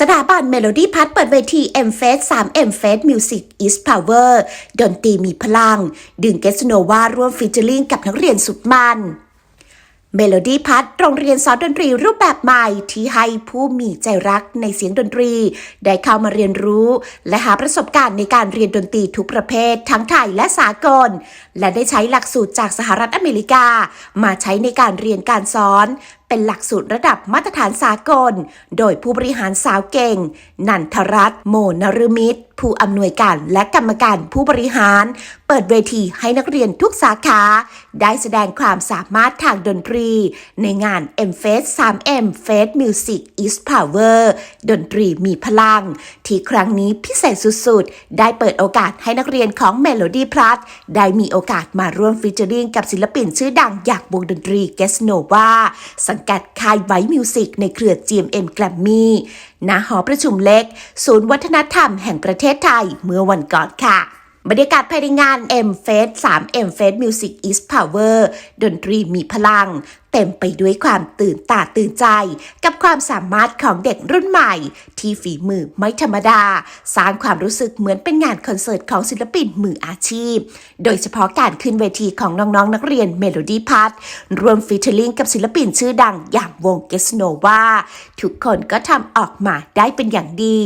สถาบันเมโลดี้พัทเปิดเวที M f e s 3 M f e s Music is Power ดนตรีมีพลัง ดึงเกสโนวาร่วมฟีเจอริงกับนักเรียนสุดมันเมโลดี้พัทโรงเรียนสอนดนตรีรูปแบบใหม่ที่ให้ผู้มีใจรักในเสียงดนตรี ได้เข้ามาเรียนรู้ และหาประสบการณ์ในการเรียนดนตรีทุกประเภททั้งไทยและสากล และได้ใช้หลักสูตรจากสหรัฐอเมริกา มาใช้ในการเรียนการสอนเป็นหลักสูตรระดับมาตรฐานสากล โดยผู้บริหารสาวเก่ง นันทรัตน์โมนรมิตร ผู้อำนวยการและกรรมการผู้บริหาร เปิดเวทีให้นักเรียนทุกสาขา ได้แสดงความสามารถทางดนตรี ในงาน M f e s 3M f e s Music is Power ดนตรีมีพลัง ที่ครั้งนี้พิเศษสุดๆ ได้เปิดโอกาสให้นักเรียนของ Melody Plus ได้มีโอกาสมาร่วมฟีเจอริงกับศิลปินชื่อดังจากวงดนตรี g e s n o v a สงกัดค่ายไวมิวสิกในเครือ GMM Grammy ณหอประชุมเล็ก ศูนย์วัฒนธรรมแห่งประเทศไทยเมื่อวันก่อนค่ะบรรยากาศภายในงาน M f e s 3 M f e s Music is Power ดนตรีมีพลัง เต็มไปด้วยความตื่นตาตื่นใจ กับความสามารถของเด็กรุ่นใหม่ ที่ฝีมือไม่ธรรมดา สร้างความรู้สึกเหมือนเป็นงานคอนเสิร์ตของศิลปินมืออาชีพ โดยเฉพาะการขึ้นเวทีของน้องๆนนักเรียนเมโลดี้พัทรวมฟีเจอริงกับศิลปินชื่อดังอย่างวงเกสโนวาทุกคนก็ทำออกมาได้เป็นอย่างดี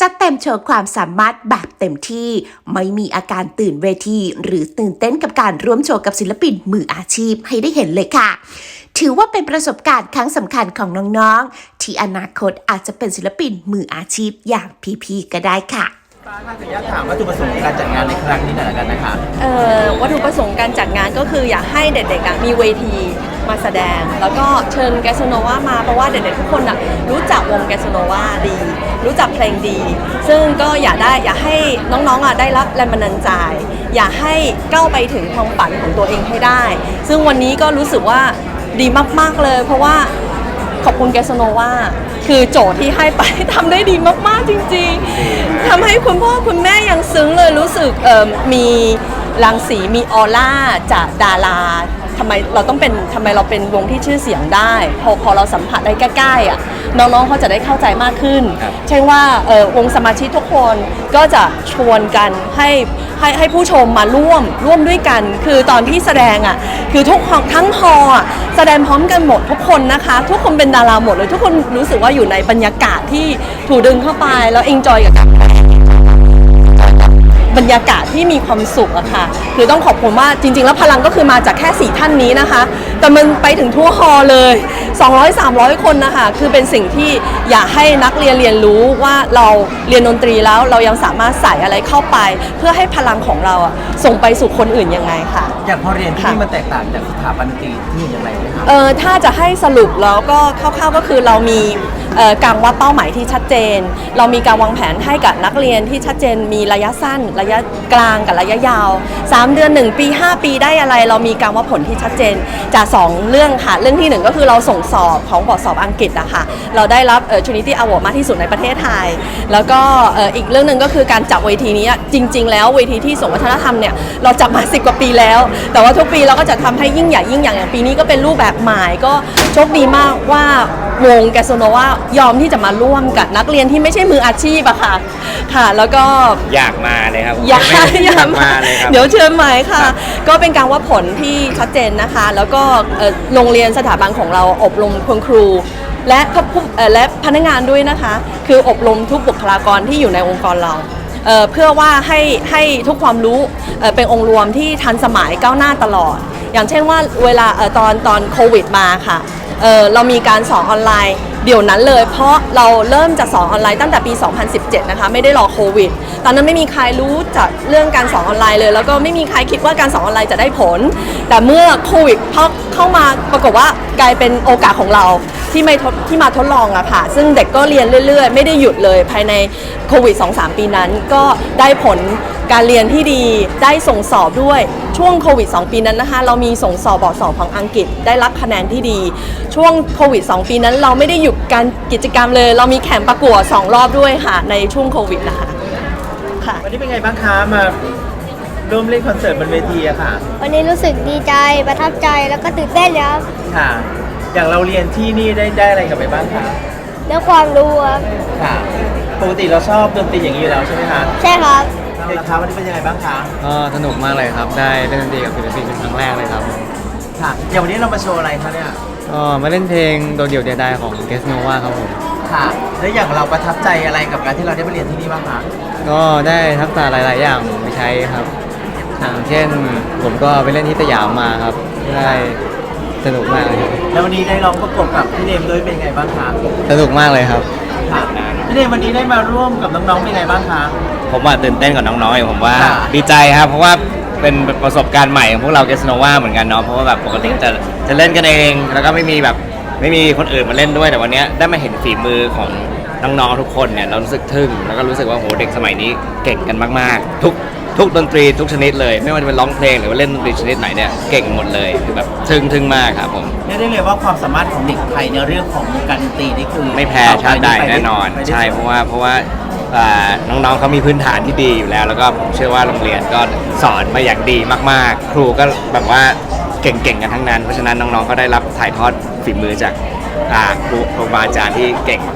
จัดเต็มโชว์ความสามารถแบบเต็มที่ ไม่มีอาการตื่นเวที หรือตื่นเต้นกับการร่วมโชว์กับศิลปินมืออาชีพให้ได้เห็นเลยค่ะถือว่าเป็นประสบการณ์ครั้งสำคัญของน้องๆ ที่อนาคตอาจจะเป็นศิลปินมืออาชีพอย่างพีๆก็ได้ค่ะ ป้าถ้าจะอยากถามวัตถุประสงค์ในการจัดงานในครั้งนี้หน่อยละกันนะคะ เอ่อวัตถุประสงค์การจัดงานก็คืออยากให้เด็กๆอะมีเวทีมาแสดง แล้วก็เชิญแกสโนวามาเพราะว่าเด็กๆทุกคนอะรู้จักวงแกสโนวาดี รู้จักเพลงดี ซึ่งก็อยากได้อยากให้น้องๆอะได้รับแรงบันดาลใจ อยากให้ก้าวไปถึงความฝันของตัวเองให้ได้ ซึ่งวันนี้ก็รู้สึกว่า ดีมากๆเลย เพราะว่าขอบคุณแกสโนวาคือโจทย์ที่ให้ไปทำได้ดีมากๆจริง ๆทำให้คุณพ่อคุณแม่ยังซึ้งเลยรู้สึกเอ่อมีรังสีมีออร่าจากดารา ทำไมเราต้องเป็นทำไมเราเป็นวงที่ชื่อเสียงได้ พอพอเราสัมผัสได้ใกล้ๆอะน้องๆเขาจะได้เข้าใจมากขึ้น ครับ เช่นว่าเอ่อวงสมาชิกทุกคนก็จะชวนกันให้ให้ให้ผู้ชมมาร่วมร่วมด้วยกัน คือตอนที่แสดงอะคือทุกคนทั้งฮอลล์อะแสดงพร้อมกันหมดทุกคนนะคะ ทุกคนเป็นดาราหมดเลยทุกคนรู้สึกว่าอยู่ในบรรยากาศที่ถูกดึงเข้าไปแล้วเอนจอยกับการ บรรยากาศที่มีความสุขอะค่ะคือต้องขอบคุณว่าจริง ๆ แล้วพลังก็คือมาจากแค่สี่ท่านนี้นะคะ แต่มันไปถึงทั่วฮอลล์เลย 200 300 คนนะคะ คือเป็นสิ่งที่อยากให้นักเรียนเรียนรู้ว่าเราเรียนดนตรีแล้วเรายังสามารถใส่อะไรเข้าไป เพื่อให้พลังของเราอะส่งไปสู่คนอื่นยังไงค่ะ อย่างพอเรียนที่ค่ะนี่มันแตกต่างจากสถาบันดนตรีที่อื่นอย่างไรไหมคะเออถ้าจะให้สรุปแล้วก็คร่าวๆก็คือเรามีเอ่อ การวัดเป้าหมายที่ชัดเจน เรามีการวางแผนให้กับนักเรียนที่ชัดเจน มีระยะสั้น ระยะกลางกับระยะยาว 3 เดือน 1 ปี 5 ปีได้อะไร เรามีการวัดผลที่ชัดเจน จาก 2 เรื่องค่ะ เรื่องที่ 1 ก็คือเราส่งสอบของบอร์ดสอบอังกฤษอะค่ะ เราได้รับเอ่อ Trinity Award มากที่สุดในประเทศไทย แล้วก็เอ่ออีกเรื่องหนึ่งก็คือการจับเวทีนี้จริง ๆ แล้วเวทีที่ส่งวัฒนธรรมเนี่ยเราจับมา 10 กว่าปีแล้ว แต่ว่าทุกปีเราก็จะทำให้ยิ่งใหญ่ยิ่งอย่างอย่างปีนี้ก็เป็นรูปแบบใหม่ก็โชคดีมากว่า วงแกสโนว่ายอมที่จะมาร่วมกับนักเรียนที่ไม่ใช่มืออาชีพอะค่ะ ค่ะ แล้วก็อยากมาเลยครับผมอยากไม่อยากมาเลยครับเดี๋ยวเชิญใหม่ค่ะครับก็เป็นการวัดผลที่ชัดเจนนะคะ แล้วก็เอ่อโรงเรียนสถาบันของเราอบรมคุณครูและผู้เอ่อและพนักงานด้วยนะคะ คืออบรมทุกบุคลากรที่อยู่ในองค์กรเราเอ่อเพื่อว่าให้ให้ทุกความรู้เอ่อเป็นองค์รวมที่ทันสมัยก้าวหน้าตลอด อย่างเช่นว่าเวลาเอ่อตอนตอนโควิดมาค่ะ เออเรามีการสอนออนไลน์เดี๋ยวนั้นเลย เพราะเราเริ่มจะสอนออนไลน์ตั้งแต่ปี 2017 นะคะ ไม่ได้รอโควิด ตอนนั้นไม่มีใครรู้จากเรื่องการสอนออนไลน์เลย แล้วก็ไม่มีใครคิดว่าการสอนออนไลน์จะได้ผล แต่เมื่อโควิดพอเข้ามาปรากฏว่ากลายเป็นโอกาสของเรา ที่ไม่ทดที่มาทดลองอะค่ะ ซึ่งเด็กก็เรียนเรื่อยๆ ไม่ได้หยุดเลยภายในโควิด 2-3 ปีนั้น ก็ได้ผลการเรียนที่ดีได้ส่งสอบด้วยช่วงโควิด 2 ปีนั้นนะคะ เรามีส่งสอบบอร์ดสอบของอังกฤษได้รับคะแนนที่ดี ช่วงโควิด 2 ปีนั้นเราไม่ได้หยุดการกิจกรรมเลย เรามีแข่งประกวด2 รอบด้วยค่ะ ในช่วงโควิดนะคะค่ะวันนี้เป็นไงบ้างคะมาร่วมเล่นคอนเสิร์ตบนเวทีอะค่ะ วันนี้รู้สึกดีใจประทับใจแล้วก็ตื่นเต้นเลยครับค่ะ อย่างเราเรียนที่นี่ได้ได้อะไรกลับไปบ้างคะเรื่องความรู้ครับค่ะปกติเราชอบดนตรีอย่างนี้อยู่แล้วใช่ไหมคะใช่ครับเด็กคะวันนี้เป็นยังไงบ้างคะก็สนุกมากเลยครับ ได้เล่นดนตรีกับศิลปินเป็นครั้งแรกเลยครับค่ะอย่างวันนี้เรามาโชว์อะไรคะเนี่ยก็มาเล่นเพลงโดดเดี่ยวเดียวดายของเกสโนวาครับผมค่ะ แล้วอย่างเราประทับใจอะไรกับการที่เราได้มาเรียนที่นี่บ้างคะก็ได้ทักษะหลาย ๆ อย่างไปใช้ครับอย่างเช่นผมก็ไปเล่นที่สยามมาครับได้ สนุกมากเลยครับแล้ววันนี้ได้ร้องประกบกับพี่เนมด้วยเป็นไงบ้างคะสนุกมากเลยครับ ค่ะพี่เนมวันนี้ได้มาร่วมกับน้องๆเป็นไงบ้างคะ ผมว่าตื่นเต้นกับน้องๆอยู่ผมว่าค่ะ ดีใจครับเพราะว่าเป็นประสบการณ์ใหม่ของพวกเราเกสโนวาเหมือนกันเนาะเพราะว่าแบบปกติจะจะเล่นกันเองแล้วก็ไม่มีแบบไม่มีคนอื่นมาเล่นด้วยแต่วันเนี้ยได้มาเห็นฝีมือของน้องๆทุกคนเนี่ยเรารู้สึกทึ่งแล้วก็รู้สึกว่าโหเด็กสมัยนี้เก่งกันมากๆ ทุก ทุกดนตรีทุกชนิดเลย ไม่ว่าจะเป็นร้องเพลงหรือว่าเล่นดนตรีชนิดไหนเนี่ยเก่งหมดเลยคือแบบทึ่งทึ่งมากครับผม เรียกได้เลยว่าความสามารถของเด็กไทยในเรื่องของวงการดนตรีนี่คือไม่แพ้ชาติใดแน่นอนไปได้ใช่เพราะว่าเพราะว่าอ่าน้องๆเขามีพื้นฐานที่ดีอยู่แล้ว แล้วก็ผมเชื่อว่าโรงเรียนก็สอนมาอย่างดีมากๆ ครูก็แบบว่าเก่งๆกันทั้งนั้น เพราะฉะนั้นน้องๆก็ได้รับถ่ายทอดฝีมือจากอ่าครูครูบาอาจารย์ที่เก่งมากๆ